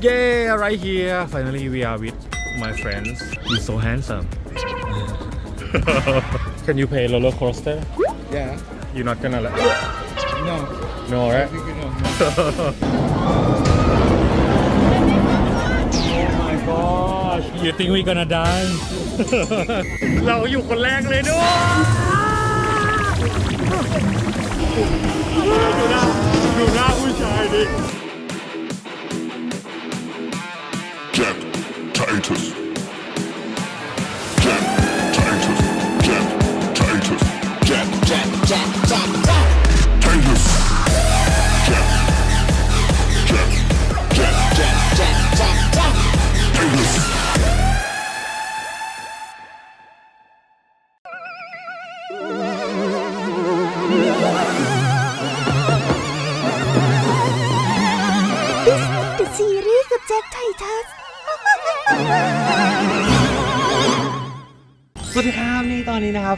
Yeah, right here. Finally, we are with my friends. He's so handsome. Can you play roller coaster? Yeah. You're not gonna let. No. No, I right? think you know. Oh my gosh you think we gonna die เราอยู่คนแรกเลยด้วยดูหน้าดูหน้าผู้ชายดิ Jack Jack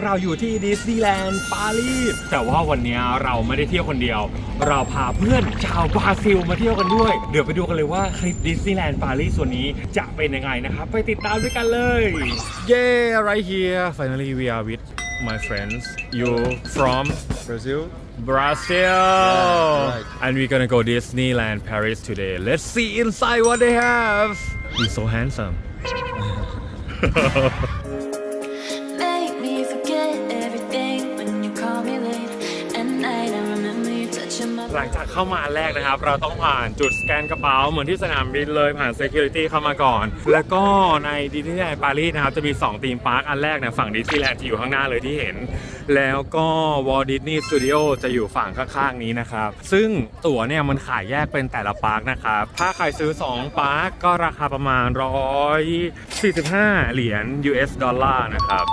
เราอยู่ที่ดิสนีย์แลนด์ปารีสแต่ว่าวันนี้เราไม่ได้เที่ยวคนเดียว เราพาเพื่อนชาวบราซิลมาเที่ยวกันด้วย เดี๋ยวไปดูกันเลยว่าคลิปดิสนีย์แลนด์ปารีสส่วนนี้จะเป็นยังไงนะครับ ไปติดตามด้วยกันเลย Yeah right here finally we are with my friends you from Brazil? Brazil right. and we're gonna go Disneyland Paris today let's see inside what they have he's so handsome ลังจากเข้ามาอันแรกนะครับ เราต้องผ่านจุดสแกนกระเป๋าเหมือนที่สนามบินเลยผ่าน Security เข้ามาก่อน แล้วก็ในดิสนีย์แลนด์ปารีสนะครับ จะมี2ธีมพาร์คอันแรกเนี่ยฝั่งดิสนีย์แลนด์จะอยู่ข้างหน้าเลยที่เห็น แล้วก็วอลดิสนีย์สตูดิโอจะอยู่ฝั่งข้างๆนี้นะครับ ซึ่งตั๋วเนี่ยมันขายแยกเป็นแต่ละพาร์คนะครับ ถ้าใครซื้อ 2 พาร์คก็ราคาประมาณ 145 เหรียญ US ดอลลาร์นะครับ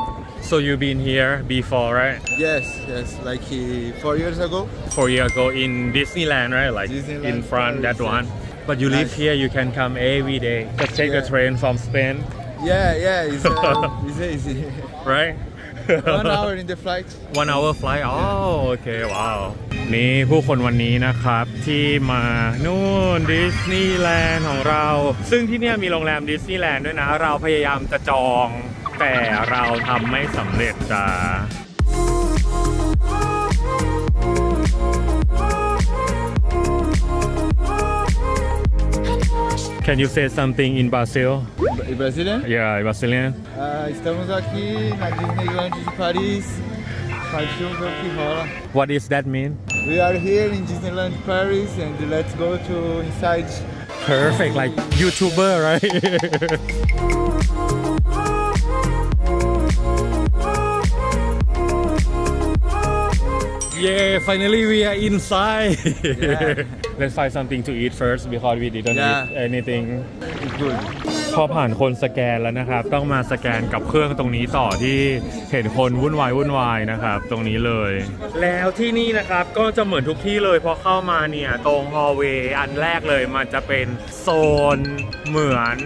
so you been here before right Yes, yes. Like uh, four years ago. four years ago in Disneyland, right? Like Disneyland in front that Paris, one. yes. But you live Nice. here, you can come every day. Just take a Yeah. train from Spain, Yeah, yeah. It's, uh, it's easy. right? One hour in the flight. One hour flight. Oh, okay. Wow. นี่ผู้คนวันนี้นะครับที่มานู่นดิสนีย์แลนด์ของเรา ซึ่งที่เนี่ยมีโรงแรมดิสนีย์แลนด์ด้วยนะ เราพยายามจะจอง oh, แต่เราทำไม่สำเร็จจ้า Can you say something in Brazil? Bra- Brazilian? Yeah, Brazilian. Ah, estamos aqui na Disneyland de Paris. Partiu ver o que rola. What does that mean? We are here in Disneyland Paris and let's go to inside. Perfect, like YouTuber, right? yeah, finally we are inside. Yeah. Let's find something to eat first because we didn't Yeah. eat anything. It's good. พอผ่านคนสแกนแล้วนะครับ ต้องมาสแกนกับเครื่องตรงนี้ต่อที่เห็นคนวุ่นวายวุ่นวายนะครับ ตรงนี้เลย แล้วที่นี่นะครับก็จะเหมือนทุกที่เลยพอเข้ามาเนี่ย ตรงฮอลเวย์อันแรกเลยมันจะเป็นโซน เหมือน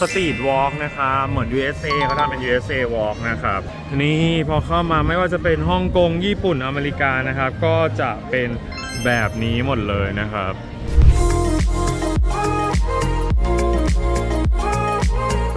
สตรีทวอล์กนะครับเหมือน USA เขาทำเป็น USA Walk นะครับนี่พอเข้ามาไม่ว่าจะเป็นฮ่องกงญี่ปุ่นอเมริกานะครับ ก็จะเป็นแบบนี้หมดเลยนะครับ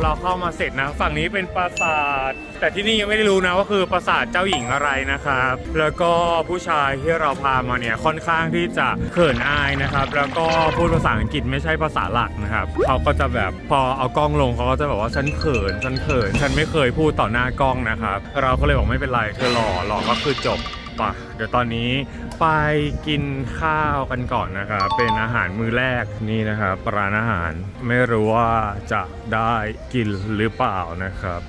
เราเข้ามาเสร็จนะ ฝั่งนี้เป็นปราสาท แต่ที่นี่ยังไม่ได้รู้นะว่าคือปราสาทเจ้าหญิงอะไรนะครับ แล้วก็ผู้ชายที่เราพามาเนี่ยค่อนข้างที่จะเขินอายนะครับ แล้วก็พูดภาษาอังกฤษไม่ใช่ภาษาหลักนะครับเขาก็จะแบบพอเอากล้องลงเขาก็จะแบบว่าฉันเขินฉันเขินฉันไม่เคยพูดต่อหน้ากล้องนะครับ เราก็เลยบอกไม่เป็นไรเธอหล่อหล่อก็คือจบ ป่ะเดี๋ยวตอนนี้ไปกินข้าวกันก่อนนะครับ เป็นอาหารมื้อแรกนี่นะครับร้านอาหารไม่รู้ว่าจะได้กินหรือเปล่านะครับ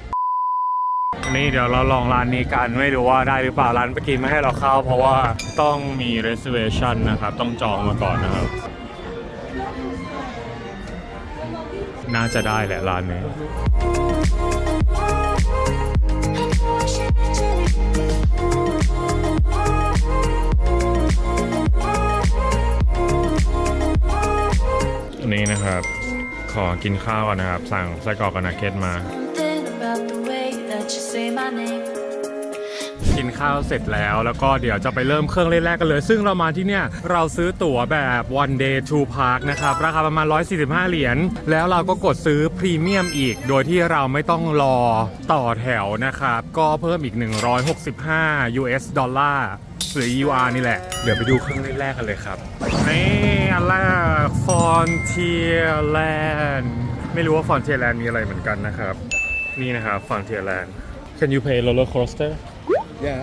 นี่เดี๋ยวเราลองร้านนี้กันไม่รู้ว่าได้หรือเปล่าร้านเมื่อกี้ไม่ให้เราเข้า เพราะว่าต้องมี reservation นะครับ ต้องจองมาก่อนนะครับ น่าจะได้แหละร้านนี้ อกินข้าวก่อนนะครับ สั่งไส้กรอกกับนักเก็ตมา กินข้าวเสร็จแล้วแล้วก็เดี๋ยวจะไปเริ่มเครื่องเล่นแรกกันเลย ซึ่งเรามาที่เนี่ย เราซื้อตั๋วแบบ one day two park นะครับ ราคาประมาณ 145 เหรียญ แล้วเราก็กดซื้อพรีเมียมอีก โดยที่เราไม่ต้องรอต่อแถวนะครับ ก็เพิ่มอีก 165 US ดอลลาร์ หรือ EUR นี่แหละ เดี๋ยวไปดูเครื่องเล่นแรกกันเลยครับ นี่อันแรก Frontierland ไม่รู้ว่า Frontierland มีอะไรเหมือนกันนะครับ นี่นะครับ Frontierland Can you play roller coaster Yeah.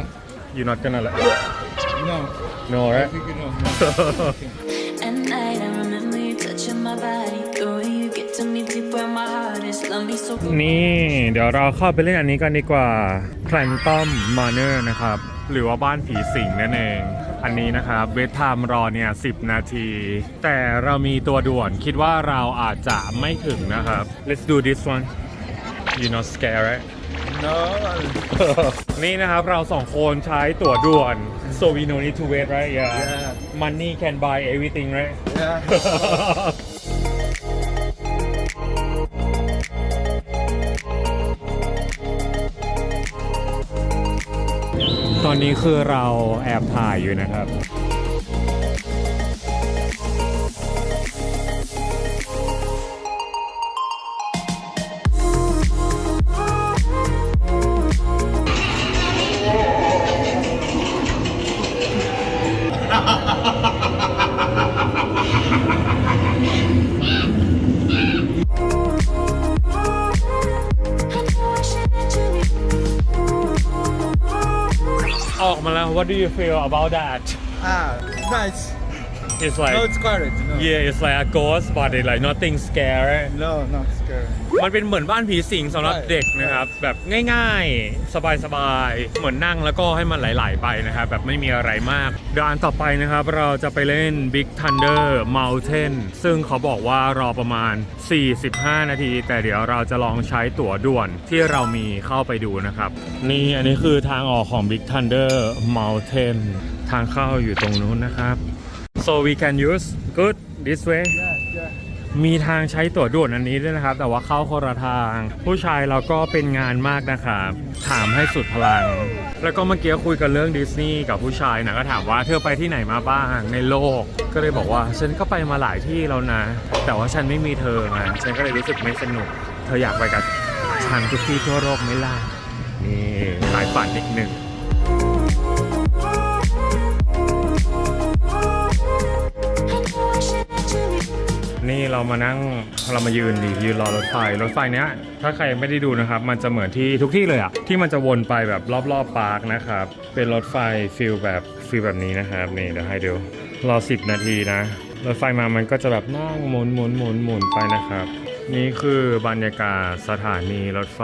You're not gonna let No. No I right think you know. At night, I remember you touching my body. The way you get to me deep where my heart is. Love me so นี่ เดี๋ยวเราเข้าไปเล่นอันนี้กันดีกว่า Plankton Manor นะครับ หรือว่าบ้านผีสิงนั่นเอง อันนี้นะครับเวทไทม์รอเนี่ย10นาที แต่เรามีตัวด่วนคิดว่าเราอาจจะไม่ถึงนะครับ Let's do this one You not scared right No. นี่นะครับเราสองคนใช้ตั๋วด่วน so we no need to wait right yeah Yeah. money can buy everything right Yeah. อนนี้คือเราแอบถ่ายอยู่นะครับ What do you feel about that Ah, nice. It's like No, it's scared. No. yeah it's like a ghost but it's like nothing scary No, not scared. มันเป็นเหมือนบ้านผีสิงสำหรับใช่ เด็กนะครับ แบบง่ายๆ สบายๆ เหมือนนั่งแล้วก็ให้มันไหลๆไปนะครับ แบบไม่มีอะไรมากเดี๋ยวอันต่อไปนะครับ เราจะไปเล่น Big Thunder Mountain ซึ่งเขาบอกว่ารอประมาณ 45 นาที แต่เดี๋ยวเราจะลองใช้ตั๋วด่วนที่เรามีเข้าไปดูนะครับ นี่อันนี้คือทางออกของ Big Thunder Mountain ทางเข้าอยู่ตรงนู้นนะครับ so we can use good this way Yeah, yeah. มีทางใช้ตั๋วด่วนอันนี้ด้วยนะครับ แต่ว่าเข้าคนละทาง ผู้ชายเราก็เป็นงานมากนะครับ ถามให้สุดพลัง แล้วก็เมื่อกี้คุยกันเรื่องดิสนีย์กับผู้ชายนะก็ถามว่าเธอไปที่ไหนมาบ้างในโลก ก็เลยบอกว่า ฉันก็ไปมาหลายที่แล้วนะ แต่ว่าฉันไม่มีเธอไงฉันก็เลยรู้สึกไม่สนุก เธออยากไปกับฉันทุกที่ทั่วโลกไหมล่ะนี่ขายฝันอีกหนึ่ง นี่เรามานั่งเรามายืนดียืนรอรถไฟรถไฟเนี้ยถ้าใครไม่ได้ดูนะครับ มันจะเหมือนที่ทุกที่เลยอะที่มันจะวนไปแบบรอบๆปาร์คนะครับเป็นรถไฟฟิลแบบฟิลแบบนี้นะครับนี่เดี๋ยวให้ดูรอ 10 นาทีนะรถไฟมามันก็จะแบบนั่งหมุนหมุนหมุนหมุนไปนะครับ นี่คือบรรยากาศสถานีรถไฟ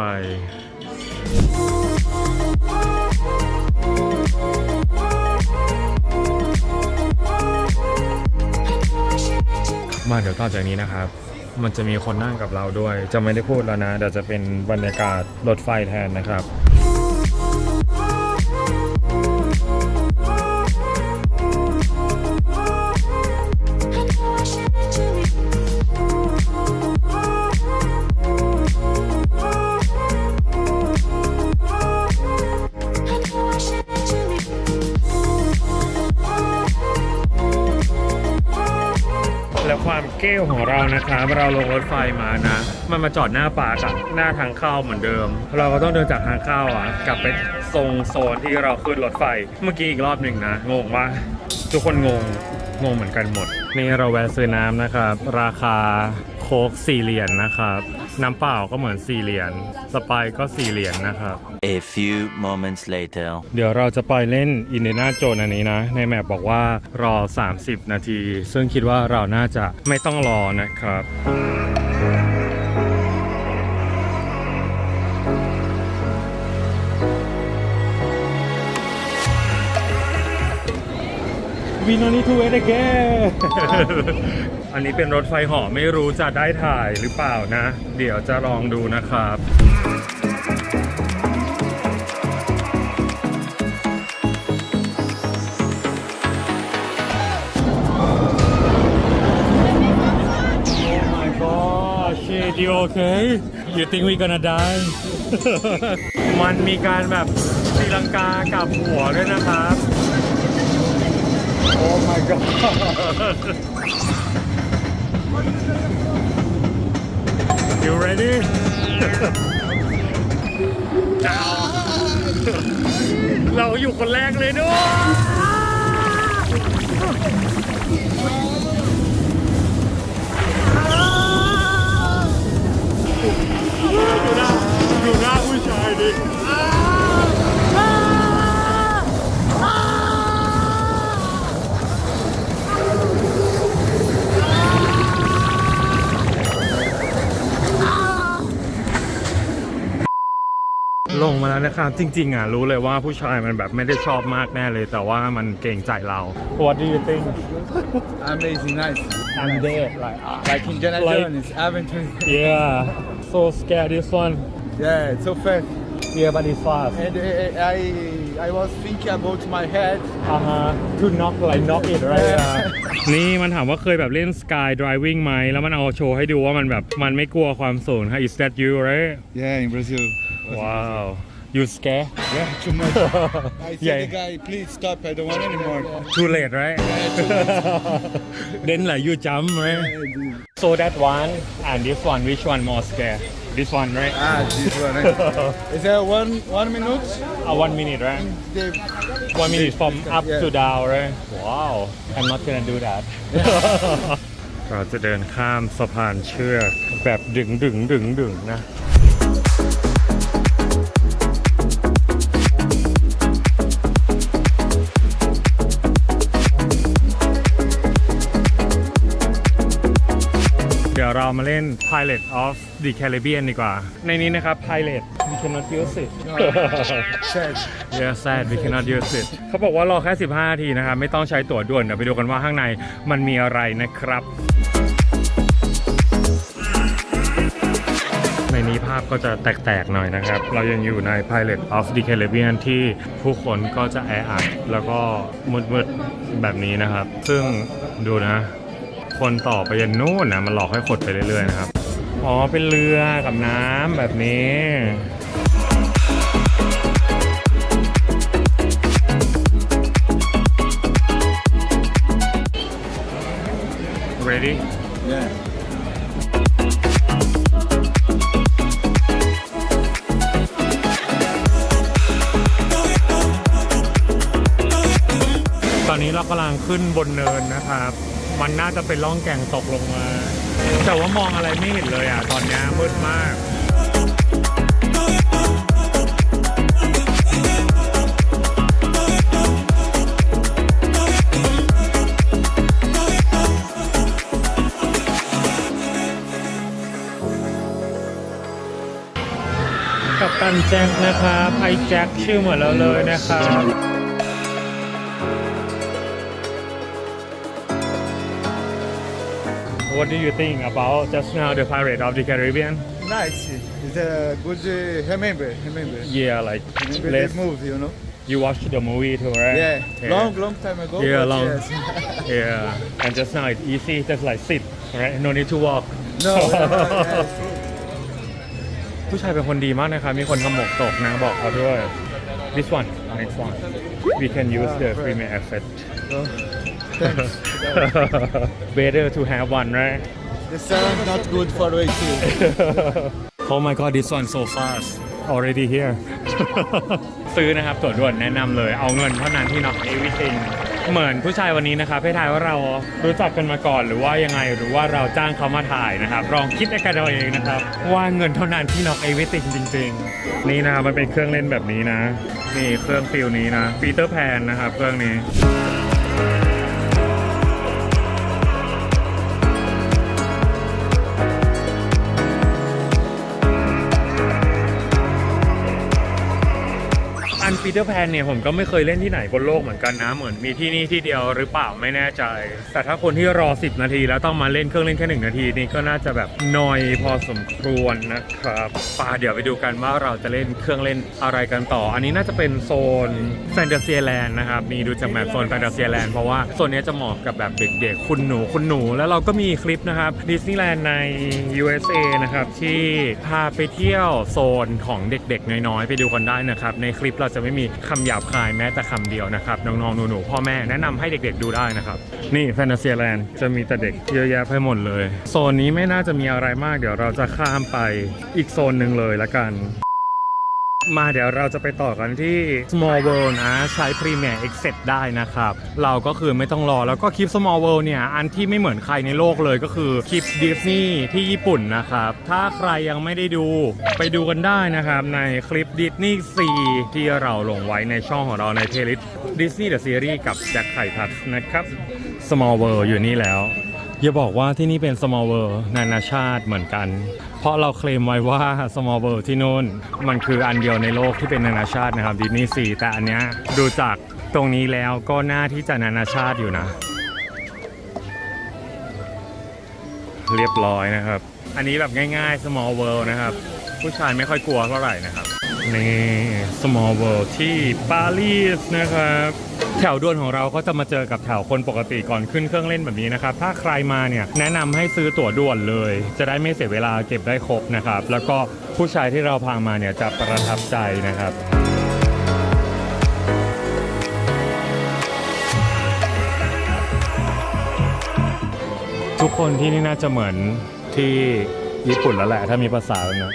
มาเดี๋ยวต่อจากนี้นะครับ มันจะมีคนนั่งกับเราด้วย จะไม่ได้พูดแล้วนะเดี๋ยวจะเป็นบรรยากาศรถไฟแทนนะครับ นะครับเราลงรถไฟมานะ มันมาจอดหน้าปากอะหน้าทางเข้าเหมือนเดิม เราก็ต้องเดินจากทางเข้าอะกลับไปทรงโซนที่เราขึ้นรถไฟ เมื่อกี้อีกรอบหนึ่งนะงงว่าทุกคนงงงงเหมือนกันหมด นี่เราแวะซื้อน้ำนะครับ ราคา ค้ก4เหรียญนะครับ น้ำเปล่าก็เหมือน4เหรียญสไปร์ก็4เหรียญนะครับ A few moments later. เดี๋ยวเราจะไปเล่นอินเดนาโจนอันนี้นะ ในแมปบอกว่ารอ 30 นาที ซึ่งคิดว่าเราน่าจะไม่ต้องรอนะครับ We no need to wait again อันนี้เป็นรถไฟเหอไม่รู้จะได้ถ่ายหรือเปล่านะ เดี๋ยวจะลองดูนะครับ Oh my gosh you okay you think we gonna die มันมีการแบบซีลังกากับหัวด้วยนะครับ โอ้ my god you ready เราอยู่คนแรกเลยด้วยดูหน้าดูหน้า นะครับจริงๆอะรู้เลยว่าผู้ชายมันแบบไม่ได้ชอบมากแน่เลย แต่ว่ามันเกรงใจเรา What do you think Amazing, nice. I'm dead like Like Indiana Like- Jones, adventure. yeah so scared this one Yeah, it's so fast. yeah but it's fast And uh, I, I was thinking about my head. อ่าฮะ to knock like knock it right Yeah. นี่มันถามว่าเคยแบบเล่น sky driving ไหมแล้วมันเอาโชว์ให้ดูว่ามันแบบมันไม่กลัวความสูงค่ะ is that you right Yeah, in Brazil. wow you scared Yeah, too much. I said Yeah. the guy, please stop, I don't want anymore. too late right then like you jump right so that one and this one which one more scared this one right Ah, this one. eh? Is there one one minute? uh, one minute right The, one minute from up Yeah. to down right wow I'm not gonna do that เราจะเดินข้ามสะพานเชือกแบบดึงดึงดึงดึงนะ มาเล่น Pilot of the Caribbean ดีกว่า ในนี้นะครับ Pilot we cannot use it sad. Yes sad we cannot use it เขาบอกว่ารอแค่ 15นาทีนะครับ ไม่ต้องใช้ตั๋วด่วน เดี๋ยวไปดูกันว่าข้างในมันมีอะไรนะครับในนี้ภาพก็จะแตกๆหน่อยนะครับ เรายังอยู่ใน Pilot of the Caribbean ที่ผู้คนก็จะแออัดแล้วก็มืดๆแบบนี้นะครับ ซึ่งดูนะ คนต่อไปยันนู่นนะมันหลอกให้ขดไปเรื่อยๆนะครับ อ๋อเป็นเรือกับน้ำแบบนี้ ready Yeah. ตอนนี้เรากำลังขึ้นบนเนินนะครับ มันน่าจะเป็นร่องแก่งตกลงมา แต่ว่ามองอะไรไม่เห็นเลยอะ ตอนนี้มืดมากกับตันแจ็คนะครับ ไอแจ็คชื่อเหมือนเราเลยนะครับ What do you think about just now the Pirate of the Caribbean? Nice. It's a good uh, remember, remember. Yeah, like Remember let's, the movie, you know? you watched the movie too, right? Yeah. Long, long time ago. Yeah, but long. Yes. Yeah, and just now it's easy, just like sit, right? No need to walk. no, no, yes. ผู้ชายเป็นคนดีมากนะครับ มีคนทำหมวกตกนะบอกเขาด้วย This one, next one. We can use the premium effect. So, thanks. Better to have one, right? The sun not good for waiting. oh my god this one so fast already here ซื้อนะครับตั๋วด่วนแนะนำเลย เอาเงินเท่านั้นที่น็อก everything เหมือนผู้ชายวันนี้นะครับให้ทายว่าเรารู้จักกันมาก่อนหรือว่ายังไงหรือว่าเราจ้างเขามาถ่ายนะครับลองคิดเองกันเอาเองนะครับ ว่าเงินเท่านั้นที่น็อก everything จริง ๆ นี่นะครับมันเป็นเครื่องเล่นแบบนี้นะ นี่เครื่องฟิลนี้นะปีเตอร์แพนนะครับเครื่องนี้ ปีเตอร์แพนเนี่ยผมก็ไม่เคยเล่นที่ไหนบนโลกเหมือนกันนะ เหมือนมีที่นี่ที่เดียวหรือเปล่าไม่แน่ใจ แต่ถ้าคนที่รอ 10 นาที แล้วต้องมาเล่นเครื่องเล่นแค่หนึ่งนาทีนี่ก็น่าจะแบบนอยพอสมควรนะครับป่าเดี๋ยวไปดูกันว่าเราจะเล่นเครื่องเล่นอะไรกันต่อ อันนี้น่าจะเป็นโซนแฟนตาเซียแลนด์นะครับนี่ดูจากแบบโซนแฟนตาเซียแลนด์เพราะว่าโซนนี้จะเหมาะกับแบบเด็กๆคุณหนูคุณหนู แล้วเราก็มีคลิปนะครับดิสนีย์แลนด์ใน USA นะครับที่พาไปเที่ยวโซนของเด็กๆน้อยๆไปดูกันได้นะครับในคลิปเราจะไม่มีมีคำหยาบคายแม้แต่คำเดียวนะครับ น้องๆหนูๆพ่อแม่แนะนำให้เด็กๆดูได้นะครับ นี่แฟนตาเซียแลนด์จะมีแต่เด็กเยอะแยะไปหมดเลย โซนนี้ไม่น่าจะมีอะไรมากเดี๋ยวเราจะข้ามไปอีกโซนหนึ่งเลยละกัน มาเดี๋ยวเราจะไปต่อกันที่ Small World นะ ใช้ Premier Access ได้นะครับ เราก็คือไม่ต้องรอ แล้วก็คลิป Small World เนี่ย อันที่ไม่เหมือนใครในโลกเลยก็คือคลิปดิสนีย์ที่ญี่ปุ่นนะครับ ถ้าใครยังไม่ได้ดูไปดูกันได้นะครับ ในคลิปดิสนีย์4ที่เราลงไว้ในช่องของเราในเทลิสดิสนีย์เดอะซีรีส์กับแจ็คไข่ทัศนะครับ Small World อยู่นี่แล้ว อย่าบอกว่าที่นี่เป็น small world นานาชาติเหมือนกัน เพราะเราเคลมไว้ว่า small world ที่นู่น มันคืออันเดียวในโลกที่เป็นนานาชาตินะครับดิสนีย์ซีแต่อันเนี้ยดูจากตรงนี้แล้วก็น่าที่จะนานาชาติอยู่นะ เรียบร้อยนะครับ อันนี้แบบง่ายๆ small world นะครับ ผู้ชายไม่ค่อยกลัวเท่าไหร่นะครับ นี่ small world ที่ปารีสนะครับ แถวด่วนของเราก็จะมาเจอกับแถวคนปกติก่อนขึ้นเครื่องเล่นแบบนี้นะครับ ถ้าใครมาเนี่ยแนะนำให้ซื้อตั๋วด่วนเลย จะได้ไม่เสียเวลาเก็บได้ครบนะครับ แล้วก็ผู้ชายที่เราพามาเนี่ยจะประทับใจนะครับ ทุกคนที่นี่น่าจะเหมือนที่ญี่ปุ่นแล้วแหละถ้ามีภาษาแบบนี้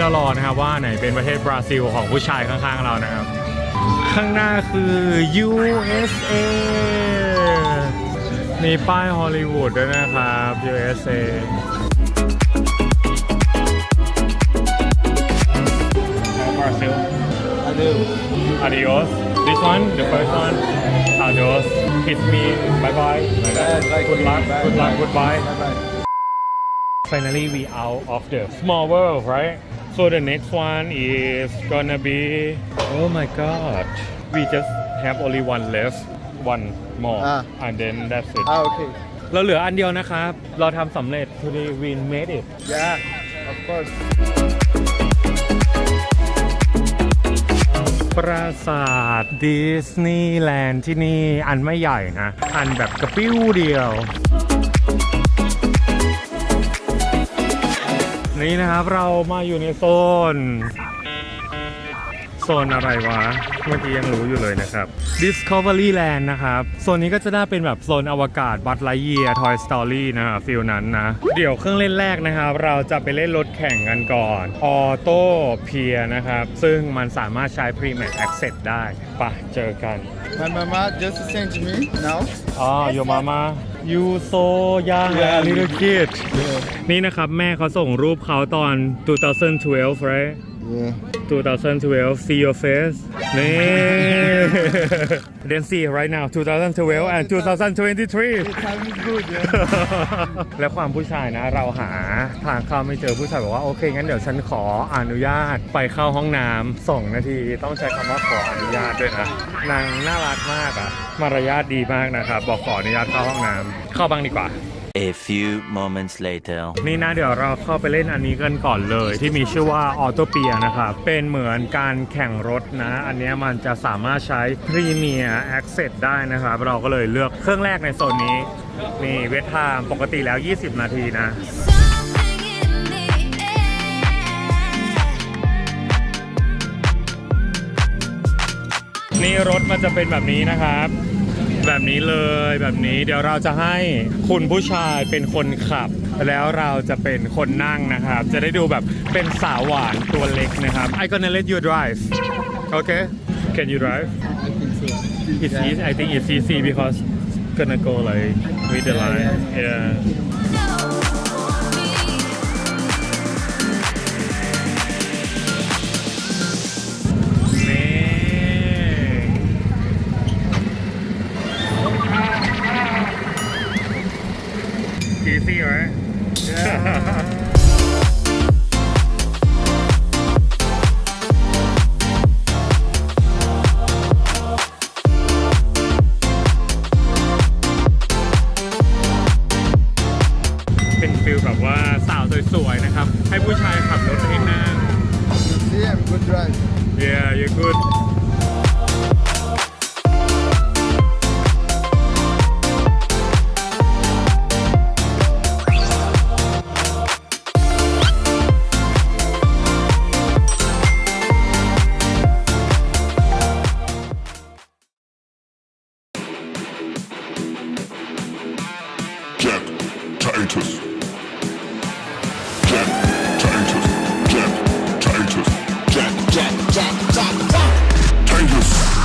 เรารอนะครับว่าไหนเป็นประเทศบราซิลของผู้ชายข้างๆเรานะครับ ข้างหน้าคือ USA มีป้ายฮอลลีวูดด้วยนะครับ USA Brazil Hello. Adios. This one, the first one. Adios. Kiss me. Bye bye. Bye, bye. Good luck. Bye, Good luck. bye. Goodbye. Bye bye. Finally, we out of the small world, right? So the next one is gonna be. Oh my God. We just have only one left. One more, Ah. and then that's it. Ah, okay. เราเหลืออันเดียวนะครับ เราทำสำเร็จ Today we made it. Yeah, of course. ปราสาทดิสนีย์แลนด์ที่นี่อันไม่ใหญ่นะ อันแบบกระปิ้วเดียว นี่นะครับเรามาอยู่ในโซน โซนอะไรวะ เมื่อกี้ยังรู้อยู่เลยนะครับ Discovery Land นะครับ โซนนี้ก็จะได้เป็นแบบโซนอวกาศบัตไลเยีย Toy Story นะฮะฟิลนั้นนะ เดี๋ยวเครื่องเล่นแรกนะครับ เราจะไปเล่นรถแข่งกันก่อน Auto Pier นะครับ ซึ่งมันสามารถใช้ Pre-Max Access ได้ไปะเจอกัน My mama just sent me now. อ๋อ your mama you so young Yeah. little kid นี่นะครับ แม่เขาส่งรูปเขาตอน 2012 right Yeah. 2012 see your face นี่ then see right now 2012 and 2023 Time is good, yeah. และความผู้ชายนะ เราหาทางเข้าไม่เจอผู้ชายบอกว่า โอเค งั้นเดี๋ยวฉันขออนุญาตไปเข้าห้องน้ำสองนาที ต้องใช้คำว่าขออนุญาตด้วยนะนางน่ารักมากอะมารยาทดีมากนะครับ บอกขออนุญาตเข้าห้องน้ำเข้าบ้างดีกว่า A few moments later. นี่นะเดี๋ยวเราเข้าไปเล่นอันนี้กันก่อนเลย ที่มีชื่อว่าออโตเปียนะครับ เป็นเหมือนการแข่งรถนะ อันนี้มันจะสามารถใช้ Premier Access ได้นะครับ เราก็เลยเลือกเครื่องแรกในโซนนี้ นี่เวทไทม์ปกติแล้ว 20 นาทีนะนี่รถมันจะเป็นแบบนี้นะครับ แบบนี้เลยแบบนี้เดี๋ยวเราจะให้คุณผู้ชายเป็นคนขับ แล้วเราจะเป็นคนนั่งนะครับ จะได้ดูแบบเป็นสาวหวานตัวเล็กนะครับ I gonna let you drive okay can you drive I think so. It's easy. I think it's easy because gonna go like with the line. Yeah. เป็นฟิลแบบว่าสาวสวยๆนะครับ ให้ผู้ชายขับรถให้นั่ง You see I'm good drive Yeah you good